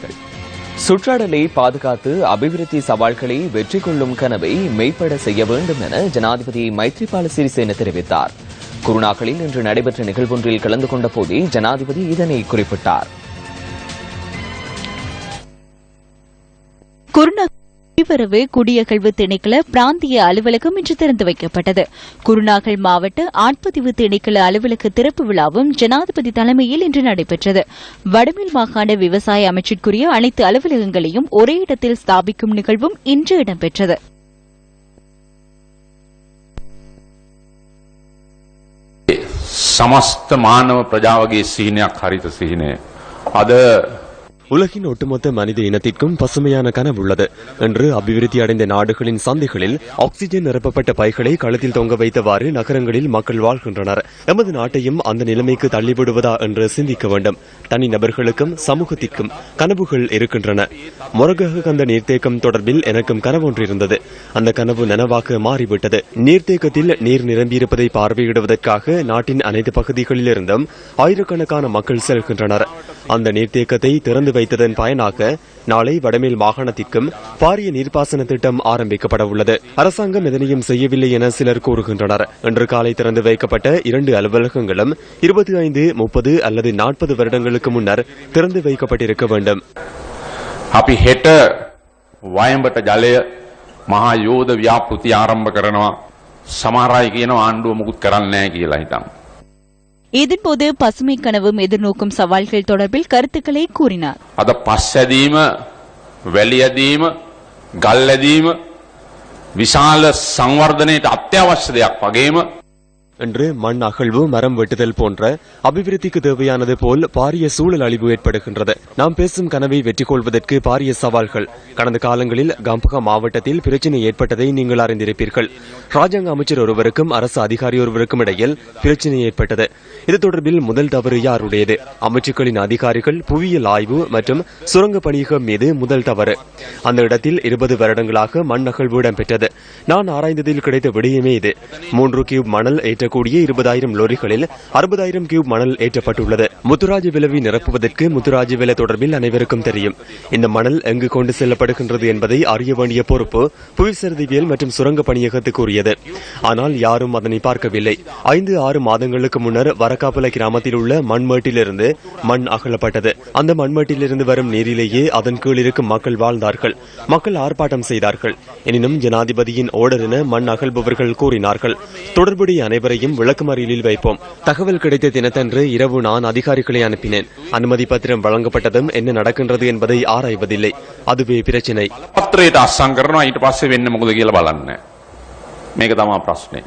செய்திகள். சுற்றாடலை பாதுகாத்து அபிவிருத்தி சவால்களை வெற்றி கொள்ளும் கனவை மெய்ப்பட செய்ய வேண்டும் என ஜனாதிபதி மைத்ரிபால சிறிசேன தெரிவித்தார். குருநாக்களில் இன்று நடைபெற்ற நிகழ்வொன்றில் கலந்து கொண்ட போதே ஜனாதிபதி இதனை குறிப்பிட்டார். குருணா குடிவரவு குடியகழ்வு திணைக்கள பிராந்திய அலுவலகம் இன்று திறந்து வைக்கப்பட்டது குருநாகல் மாவட்ட ஆட்பதிவு திணைக்கள அலுவலக திறப்பு விழாவும் ஜனாதிபதி தலைமையில் இன்று நடைபெற்றது வடமேல் மாகாண விவசாய அமைச்சிற்குரிய அனைத்து அலுவலகங்களையும் ஒரே இடத்தில் ஸ்தாபிக்கும் நிகழ்வும் இன்று இடம்பெற்றது සමස්ත මානව ප්‍රජාවගේ සිහිනයක් හරිත සිහිනය. අද உலகின் ஒட்டுமொத்த மனித இனத்திற்கும் பசுமையான கனவு உள்ளது. என்று அபிவிருத்தி அடைந்த நாடுகளின் சந்தைகளில் ஆக்ஸிஜன் நிரப்பப்பட்ட பைகளை களத்தில் தொங்க வைத்தவாறு நகரங்களில் மக்கள் வாழ்கின்றனர். எமது நாட்டையும் அந்த நிலைமைக்கு தள்ளிவிடுவதா என்று சிந்திக்க வேண்டும். தனி நபர்களுக்கும் சமூகத்திற்கும் கனவுகள் இருக்கின்றன. முரகக கந்த நீர்த்தேக்கம் தொடர்பில் எனக்கும் கனவு ஒன்று இருந்தது அந்த கனவு நனவாக மாறிவிட்டது. நீர்த்தேக்கத்தில் நீர் நிரம்பியிருப்பதை பார்வையிடுவதற்காக நாட்டின் அனைத்து பகுதிகளிலிருந்தும் ஆயிரக்கணக்கான மக்கள் செல்கின்றனர். அந்த நீர்த்தேக்கத்தை திறந்து வைத்ததன் பயனாக நாளை வடமேல் மாகாணத்திற்கும் பாரிய நீர்ப்பாசன திட்டம் ஆரம்பிக்கப்பட உள்ளது அரசாங்கம் எதனையும் செய்யவில்லை என சிலர் கூறுகின்றனர் இன்று காலை திறந்து வைக்கப்பட்ட இரண்டு அலுவலகங்களும் இருபத்தி ஐந்து முப்பது அல்லது நாற்பது வருடங்களுக்கு முன்னர் திறந்து வைக்கப்பட்டிருக்க வேண்டும் අපි හෙට වයඹට ජලය මහා යෝධ ව්‍යාපෘති ආරම්භ කරනවා සමහරයි කියන ආණ්ඩුව මුකුත් කරන්නේ නැහැ කියලා හිතම්. இதன்போது பசுமை கனவும் எதிர்நோக்கும் சவால்கள் தொடர்பில் கருத்துக்களை கூறினார் අද පස්සැදීම වැලියදීම ගල්ලැදීම විශාල සංවර්ධනයට අත්‍යවශ්‍ය දෙයක් වගේම என்று மண் அகழ்வு மரம் வெட்டுதல் போன்ற அபிவிருத்திக்கு தேவையானது போல் பாரிய சூழல் அழிவு ஏற்படுகின்றது. நாம் பேசும் கனவை வெற்றி கொள்வதற்கு பாரிய சவால்கள். கடந்த காலங்களில் கம்பகா மாவட்டத்தில் பிரச்சினை ஏற்பட்டதை நீங்கள் அறிந்திருப்பீர்கள். ராஜாங்க அமைச்சர் ஒருவருக்கும் அரசு அதிகாரி ஒருவருக்கும் இடையில் பிரச்சினை ஏற்பட்டது. இது தொடர்பில் முதல் தவறு யாருடையது? அமைச்சுக்களின் அதிகாரிகள் புவியியல் ஆய்வு மற்றும் சுரங்க பணியகம் மீது முதல் தவறு. அந்த இடத்தில் இருபது வருடங்களாக மண் அகழ்வு இடம்பெற்றது. நான் ஆராய்ந்ததில் கிடைத்த விடயமே இது. மூன்று கியூப் மணல் ஏற்ற ஏற்றக்கூடிய இருபதாயிரம் லோரிகளில் அறுபதாயிரம் கியூப் மணல் ஏற்றப்பட்டுள்ளது. முத்துராஜ விலவி நிரப்புவதற்கு முத்துராஜ விலை தொடர்பில் அனைவருக்கும் தெரியும். இந்த மணல் எங்கு கொண்டு செல்லப்படுகின்றது என்பதை அறிய வேண்டிய பொறுப்பு புவிசரிதிவியல் மற்றும் சுரங்க பணியகத்துக்கு உரியது ஆனால் யாரும் அதனை பார்க்கவில்லை. ஐந்து ஆறு மாதங்களுக்கு முன்னர் வரக்காப்பல கிராமத்தில் உள்ள மண்மேட்டிலிருந்து மண் அகலப்பட்டது. அந்த மண்மேட்டிலிருந்து வரும் நீரிலேயே அதன் கீழ் இருக்கும் மக்கள் வாழ்ந்தார்கள். மக்கள் ஆர்ப்பாட்டம் செய்தார்கள். எனினும் ஜனாதிபதியின் ஓடர் என மண் அகழ்பவர்கள் கூறினார்கள். தொடர்புடைய அனைவரையும் விளக்குமறியலில் வைப்போம் தகவல் கிடைத்த தினத்தன்று இரவு நான் அதிகாரிகளை அனுப்பினேன் அனுமதி பத்திரம் வழங்கப்பட்டதும் என்ன நடக்கின்றது என்பதை ஆராய்வதில்லை அதுவே பிரச்சினை පත්‍රයට අස්සං කරනවා ඊට පස්සේ වෙන්න මොකද කියලා බලන්න. මේක තමා ප්‍රශ්නය.